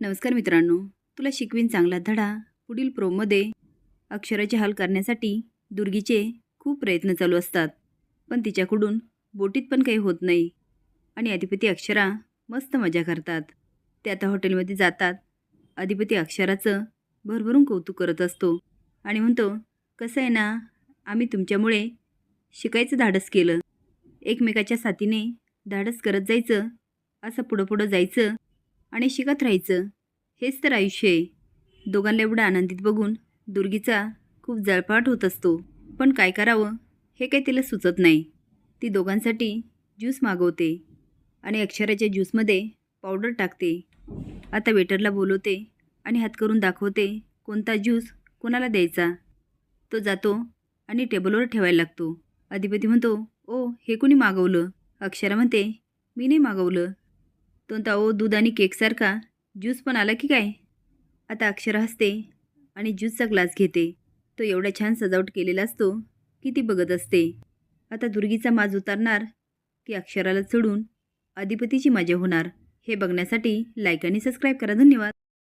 नमस्कार मित्रांनो तुला शिकवीन चांगला धडा पुढील प्रोमध्ये अक्षराचे हाल करण्यासाठी दुर्गीचे खूप प्रयत्न चालू असतात पण तिच्याकडून बोटीत पण काही होत नाही आणि अधिपती अक्षरा मस्त मजा करतात. ते आता हॉटेलमध्ये जातात. अधिपती अक्षराचं भरभरून कौतुक करत असतो आणि म्हणतो कसं आहे ना आम्ही तुमच्यामुळे शिकायचं धाडस केलं. एकमेकाच्या साथीने धाडस करत जायचं असं पुढं पुढं जायचं आणि शिकत राहायचं. हेच तर आयुष्य आहे. दोघांना एवढं आनंदित बघून दुर्गीचा खूप जळपाट होत असतो. पण काय करावं? हे काही तिला सुचत नाही. ती दोघांसाठी ज्यूस मागवते आणि अक्षराच्या ज्यूसमध्ये पावडर टाकते. आता वेटरला बोलवते आणि हात करून दाखवते कोणता ज्यूस कोणाला द्यायचा. तो जातो आणि टेबलवर ठेवायला लागतो. अधिपती म्हणतो ओ हे कोणी मागवलं? अक्षरा म्हणते मी नाही मागवलं. तो ताओ ओ दूध आणि केकसारखा ज्यूस पण आला की काय? आता अक्षरा हसते आणि ज्यूसचा ग्लास घेते. तो एवढा छान सजावट केलेला असतो की ती बघत असते. आता दुर्गीचा माज उतारणार की अक्षराला चढून अधिपतीची मजा होणार. हे बघण्यासाठी लाईक आणि सबस्क्राईब करा. धन्यवाद.